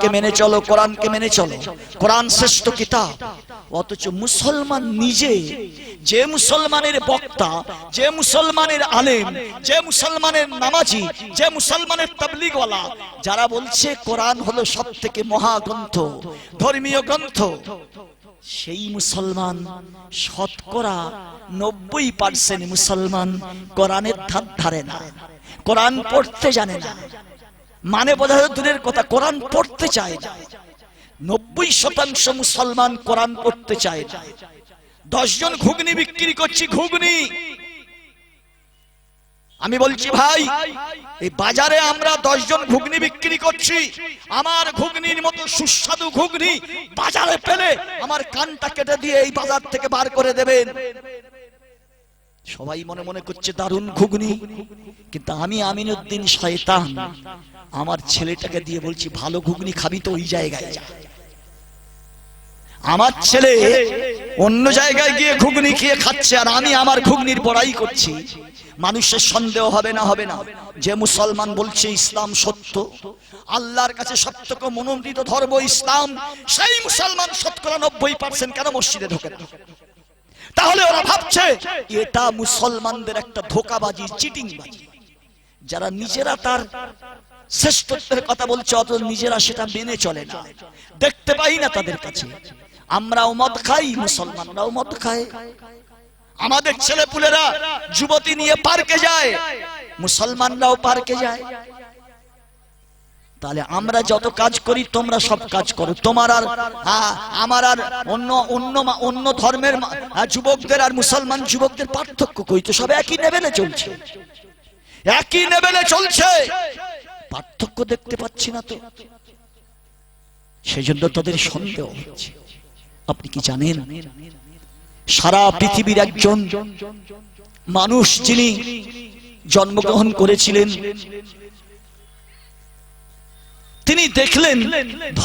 কে মেনে চলো, কোরআনকে মেনে চলো। কোরআন শ্রেষ্ঠ কিতাব। অথচ মুসলমান নিজে, যে মুসলমানের বক্তা, যে মুসলমানের আলেম, যে মুসলমানের নামাজি, যে মুসলমানের তাবলিগওয়ালা, যারা বলছে কোরআন হলো সব থেকে মহাগ্রন্থ, ধর্মীয় গ্রন্থ, সেই মুসলমান শতকরা নব্বই পার্সেন্ট মুসলমান কোরআনের ধার ধারে না। কোরআন পড়তে জানে না। মানে বোঝা দূরের কথা, কোরআন পড়তে চায় না। নব্বই শতাংশ মুসলমান কোরআন পড়তে চায় না। দশজন ঘুগনি বিক্রি করছি, ঘুগনি। আমি বলছি, ভাই, এই বাজারে আমরা দশজন ঘুগনি বিক্রি করছি। আমার ঘুগনির মতো সুস্বাদু ঘুগনি বাজারে পেলে আমার কানটা কেটে দিয়ে এই বাজার থেকে বার করে দেবেন। সবাই মনে মনে করছে দারুণ ঘুগনি, কিন্তু আমি আমিনুদ্দিন শয়তান। আমার ছেলেটাকে দিয়ে বলছি, ভালো ঘুগনি খাবি তো ওই জায়গায় যা। আমার ছেলে অন্য জায়গায় গিয়ে ঘুগনি খেয়ে খাচ্ছে, আর আমি আমার ঘুগনির বড়াই করছি। মানুষের সন্দেহ হবে না হবে না। যে মুসলমান বলছে ইসলাম সত্য, আল্লাহর কাছে সত্যকে মনোনীত ধর্ম ইসলাম, সেই মুসলমান শতকরা নব্বই পার্সেন্ট কেন মসজিদে ঢোকে না? তাহলে ওরা ভাবছে এটা মুসলমানদের একটা ধোকাবাজি চিটিংবাজি। যারা নিজেরা তার শ্রেষ্ঠত্বের কথা বলছে অত নিজেরা সেটা মেনে চলে না। দেখতে পাই না তাদের কাছে। আমরাও মদ খাই মুসলমানরাও মদ খায়। আমাদের ছেলে পুলেরা যুবতী নিয়ে পার্কে যায় মুসলমানরাও পার্কে যায়। তাহলে আমরা যত কাজ করি, তোমরা সব কাজ করো। তোমার আর আমার আর অন্য অন্য অন্য ধর্মের যুবকদের আর মুসলমান যুবকদের পার্থক্য কই তো? সব একই লেভেলে চলছে। একই লেভেলে চলছে। পার্থক্য দেখতে পাচ্ছি না তো। সেই জন্য তাদের সন্দেহ হচ্ছে। আপনি কি জানেন? সারা পৃথিবীর একজন মানুষ যিনি জন্মগ্রহণ করেছিলেন তিনি দেখলেন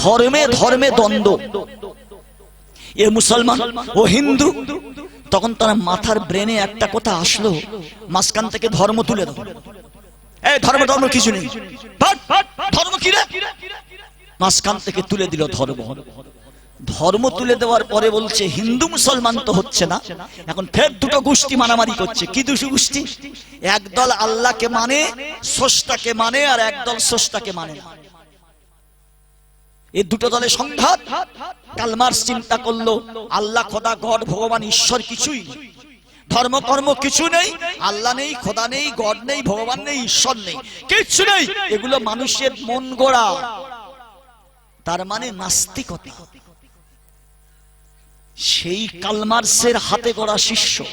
ধর্মে ধর্মে দ্বন্দ্ব। এ মুসলমান ও হিন্দু, তখন তার মাথার ব্রেনে একটা কথা আসলো, মাঝখান থেকে ধর্ম তুলে দাও এই ধর্ম ধর্ম কিছু নেই। ধর্ম কি রে? মাঝখান থেকে তুলে দিল ধর্ম। ধর্ম তুলে দেওয়ার পরে বলছে, হিন্দু মুসলমান তো হচ্ছে না। এখন ফের দুটো গোষ্ঠী মারামারি করছে। কি দুটো গোষ্ঠী? একদল আল্লাহকে মানে স্রষ্টাকে মানে আর একদল স্রষ্টাকে মানে না। এই দুটো দলে সংঘাত? কালমার চিন্তা করল, আল্লাহ খোদা গড, ভগবান ঈশ্বর কিছুই ধর্ম কর্ম কিছু নেই, আল্লাহ নেই, খোদা নেই, গড নেই, ভগবান নেই, ঈশ্বর নেই, কিচ্ছু নেই। এগুলো মানুষের মন গড়া। তার মানে নাস্তিকতা। সেই কালমার্সের হাতে গড়া শিষ্য।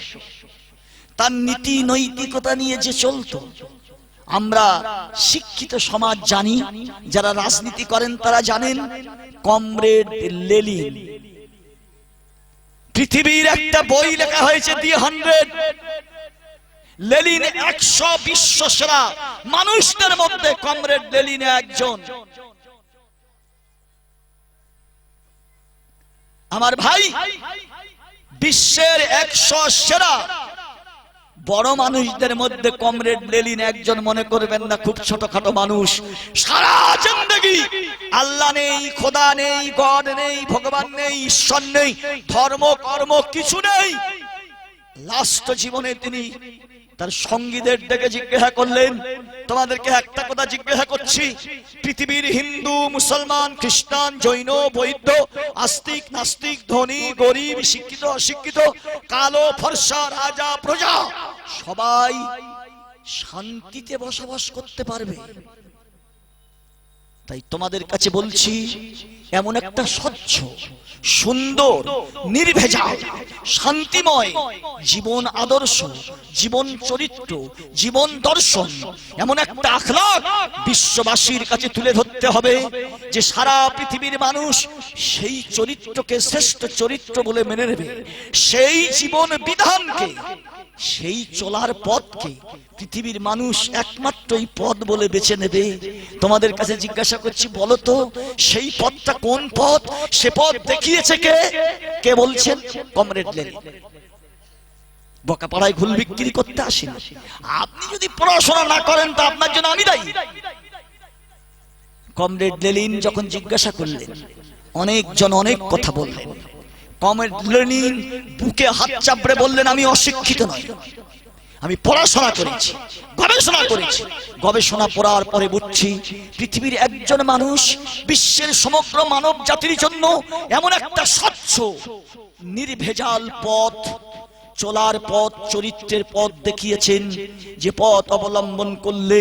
তার নীতি নৈতিকতা নিয়ে যে চলতো আমরা শিক্ষিত সমাজ জানি, যারা রাজনীতি করেন তারা জানেন, কমরেড লেলিন। পৃথিবীর একটা বই লেখা হয়েছে, দি হান্ড্রেড। লেলিন একশো বিশ্ব সেরা মানুষদের মধ্যে কমরেড লেলিন একজন। আমার ভাই, বিশ্বের একশো সেরা বড় মানুষদের মধ্যে কমরেড লেলিন একজন মনে করবেন না, খুব ছোটখাটো মানুষ। সারা জিন্দগি আল্লাহ নেই, খোদা নেই, গড নেই, ভগবান নেই, ঈশ্বর নেই, ধর্ম, কর্ম, কিছু নেই। লাস্ট জীবনে তিনি তার সঙ্গীদের ডেকে জিজ্ঞাসা করলেন, তোমাদেরকে একটা কথা জিজ্ঞাসা করছি। পৃথিবীর হিন্দু, মুসলমান, খ্রিস্টান, জৈন, বৈদ্য, আস্তিক, নাস্তিক, ধনী, গরিব, শিক্ষিত, অশিক্ষিত, কালো, ফর্সা, রাজা, প্রজা, সবাই শান্তিতে বসবাস করতে পারবে। তাই তোমাদের কাছে বলছি, এমন একটা স্বচ্ছ, সুন্দর, নির্ভেজাল, শান্তিময় জীবন আদর্শ, জীবন চরিত্র, জীবন দর্শন, এমন একটা আখলাক বিশ্ববাসীর কাছে তুলে ধরতে হবে যে সারা পৃথিবীর মানুষ সেই চরিত্রকে শ্রেষ্ঠ চরিত্র বলে মেনে নেবে। সেই জীবন বিধানকে, সেই চলার পথকে পৃথিবীর মানুষ একমাত্রই পথ বলে বেছে নেবে। তোমাদের কাছে জিজ্ঞাসা করছি, বলো তো, সেই পথটা কোন পথ? সে পথ দেখিয়েছে কে? কে বলছেন? কমরেড লেনিন বকাপাড়ায় ঘুল বিক্রি করতে আসেন। আপনি যদি পড়াশোনা না করেন, তো আপনার জন্য আমি দায়ী। কমরেড লেলিন যখন জিজ্ঞাসা করলেন, অনেকজন অনেক কথা বললেন। কমরেড লেনিন বুকে হাত চাপড়ে বললেন, আমি অশিক্ষিত নই। আমি পড়াশোনা করেছি, গবেষণা করেছি। গবেষণা পড়ার পরে বুঝছি, পৃথিবীর একজন মানুষ বিশ্বের সমগ্র মানব জাতির জন্য এমন একটা স্বচ্ছ, নির্ভেজাল পথ, চলার পথ, চরিত্রের পথ দেখিয়েছেন যে পথ অবলম্বন করলে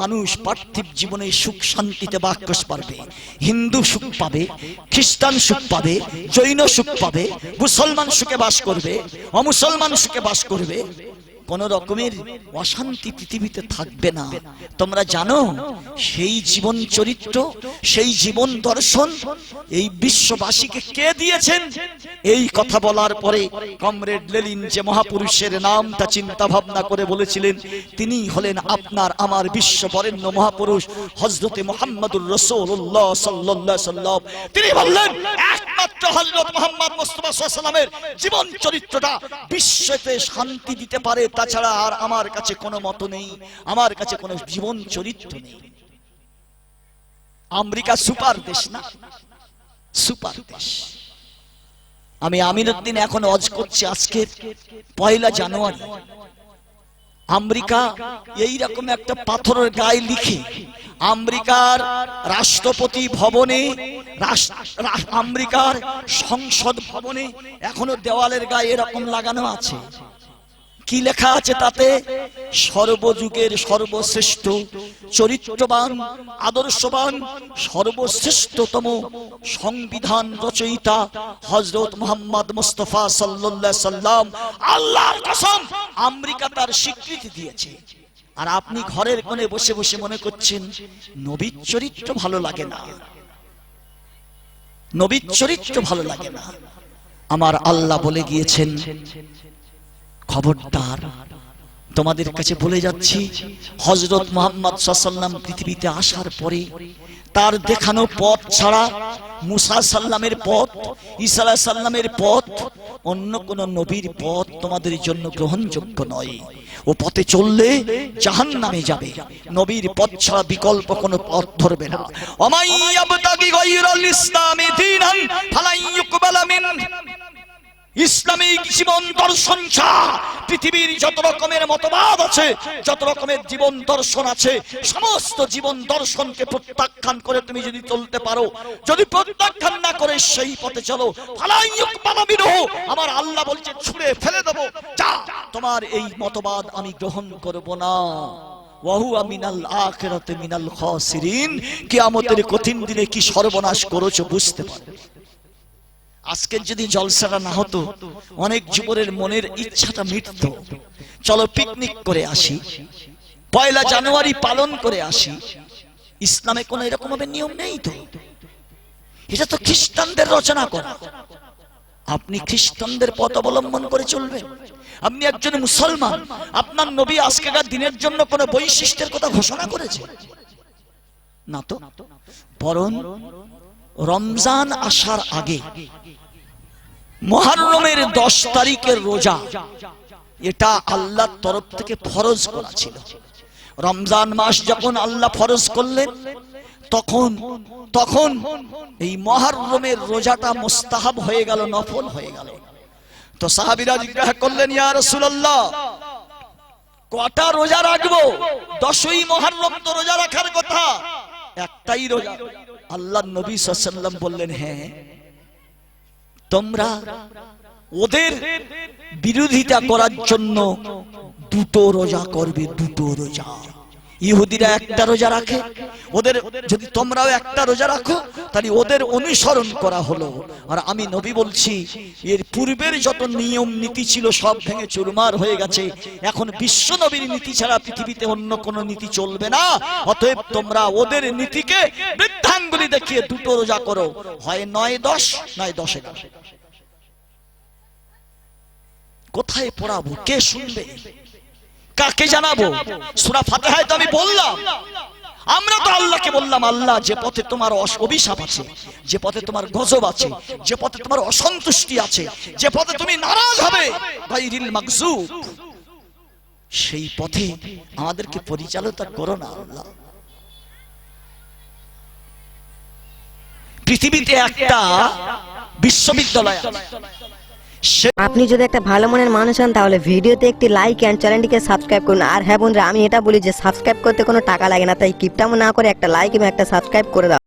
মানুষ পার্থিব জীবনে সুখ শান্তিতে বাক্যস পারবে হিন্দু সুখ পাবে, খ্রিস্টান সুখ পাবে, জৈন সুখ পাবে, মুসলমান সুখে বাস করবে, অমুসলমান সুখে বাস করবে। কোন রকমের অশান্তি পৃথিবীতে থাকবে না। তোমরা জানো, সেই জীবন চরিত্র, সেই জীবন দর্শন, এই বিশ্ববাসীকে কে দিয়েছেন? এই কথা বলার পরে কমরেড লেলিন যে মহাপুরুষের নামটা চিন্তা ভাবনা করে বলেছিলেন, তিনি হলেন আপনার, আমার বিশ্ব বরেণ্য মহাপুরুষ হজরতে মোহাম্মদুর রসুল্লাহ সাল্লাহ সাল্লাম তিনি বললেন, একমাত্র হজরত মোহাম্মদ মুস্তফা সাল্লামের জীবন চরিত্রটা বিশ্বতে শান্তি দিতে পারে তাছাড়া আর আমার কাছে কোনো মত নেই, আমার কাছে কোনো জীবন চরিত্র নেই। আমেরিকা সুপার দেশ না? সুপার দেশ। আমি আমিরুদ্দিন এখন অজ করছি আজকে পয়লা জানুয়ারি। আমেরিকা এই রকম একটা পাথরের গায়ে লিখে আমেরিকার রাষ্ট্রপতি ভবনে আমেরিকার সংসদ ভবনে এখনও দেওয়ালের গায়ে এরকম লাগানো আছে। কি লেখা আছে তাতে? সর্বযুগের সর্বশ্রেষ্ঠ, চরিত্রবান, আদর্শবান, সর্বশ্রেষ্ঠতম সংবিধান রচয়িতা হজরত মোহাম্মদ মুস্তফা সাল্লাল্লাহু সাল্লাম আল্লাহর কসম আমেরিকা তার স্বীকৃতি দিয়েছে। আর আপনি ঘরের কোণে বসে বসে মনে করছেন, নবীর চরিত্র ভালো লাগে না। নবীর চরিত্র ভালো লাগে না। আমার আল্লাহ বলে গিয়েছেন খবরদার। তোমাদের কাছে বলে যাচ্ছি হজরত মোহাম্মদ সাল্লাম পৃথিবীতে আসার পরে তার দেখানো পথ ছাড়া মুসা সাল্লামের পথ, ঈসা সাল্লামের পথ অন্য কোন নবীর পথ তোমাদের জন্য গ্রহণযোগ্য নয়। ও পথে চললে জাহান নামে যাবে। নবীর পথ ছাড়া বিকল্প কোনো পথ ধরবে না। ইউকবালা মিন ইসলামিক জীবন দর্শন ছাড়া পৃথিবীর যত রকমের মতবাদ আছে, যত রকমের জীবন দর্শন আছে, সমস্ত জীবন দর্শনকে প্রত্যাখ্যান করে তুমি যদি চলতে পারো, যদি প্রত্যাখ্যান না করে সেই পথে চলো। আমার আল্লাহ বলছে, ছুঁড়ে ফেলে দেবো। যা, তোমার এই মতবাদ আমি গ্রহণ করব না। ওয়াহুয়া মিনাল আখিরাতে মিনাল খাসিরিন, কিয়ামতের কঠিন দিনে কি সর্বনাশ করেছ বুঝতে পারবে আজকের যদি জলসাটা না হতো, অনেক যুবরের মনের ইচ্ছাটা মিটত। চলো পিকনিক করে আসি। পয়লা জানুয়ারি পালন করে আসি। ইসলামে কোনো এরকম ভাবে নিয়ম নেই তো? এটা তো খ্রিস্টানদের রচনা করা। আপনি খ্রিস্টানদের পথ অবলম্বন করে চলবেন। আপনি একজন মুসলমান। আপনার নবী আজকেকার দিনের জন্য কোনো বৈশিষ্ট্যের কথা ঘোষণা করেছে? না তো? বরং রমজান আসার আগে মহারমের দশ তারিখের রোজা, এটা আল্লাহর তরফ থেকে ফরজ করা ছিল। রমজান মাস যখন আল্লাহ ফরজ করলেন, তখন তখন এই মহারমের রোজাটা মোস্তাহাব হয়ে গেল, নফল হয়ে গেল। তো সাহাবিরা জিজ্ঞাসা করলেন, ইয়া রাসূলুল্লাহ, কটা রোজা রাখব? দশই মহারম তো রোজা রাখার কথা। একটাই রোজা। আল্লাহ নবী সাল্লাম বললেন হ্যাঁ তোমরা ওদের বিরোধিতা করার জন্য দুটো রোজা করবে, দুটো রোজা। ইহুদিরা একটা রোজা রাখে, ওদের যদি তোমরাও একটা রোজা রাখো, তাহলে ওদের অনুসরণ করা হলো। আর আমি নবী বলছি, এর পূর্বের যত নিয়ম নীতি ছিল সব ভেঙে চুরমার হয়ে গেছে। এখন বিশ্ব নবীর নীতি ছাড়া পৃথিবীতে অন্য কোনো নীতি চলবে না। অতএব তোমরা ওদের নীতিকে বৃদ্ধাঙ্গুলি দেখিয়ে দুটো রোজা করো। হয় নয় দশ, নয় দশে কোথায় পড়াবো? কে শুনবে? কাকে জানাব? সুরা ফাতেহায় তো আমি বললাম। আমরা তো আল্লাহকে বললাম, আল্লাহ, যে পথে তোমার অভিশাপ আছে, যে পথে তোমার গজব আছে, যে পথে তোমার অসন্তুষ্টি আছে, যে পথে তুমি নারাজ হবে সেই পথে আমাদেরকে পরিচালনা করো না আল্লাহ। পৃথিবীতে একটা বিশ্ববিদ্যালয় আপনি যদি একটা ভালো মনের মানুষ হন, তাহলে ভিডিওতে একটি লাইক অ্যান্ড চ্যানেলটিকে সাবস্ক্রাইব করুন। আর হ্যাঁ বন্ধুরা, আমি এটা বলি যে সাবস্ক্রাইব করতে কোনো টাকা লাগে না, তাই কিপটামো না করে একটা লাইক এবং একটা সাবস্ক্রাইব করে দাও।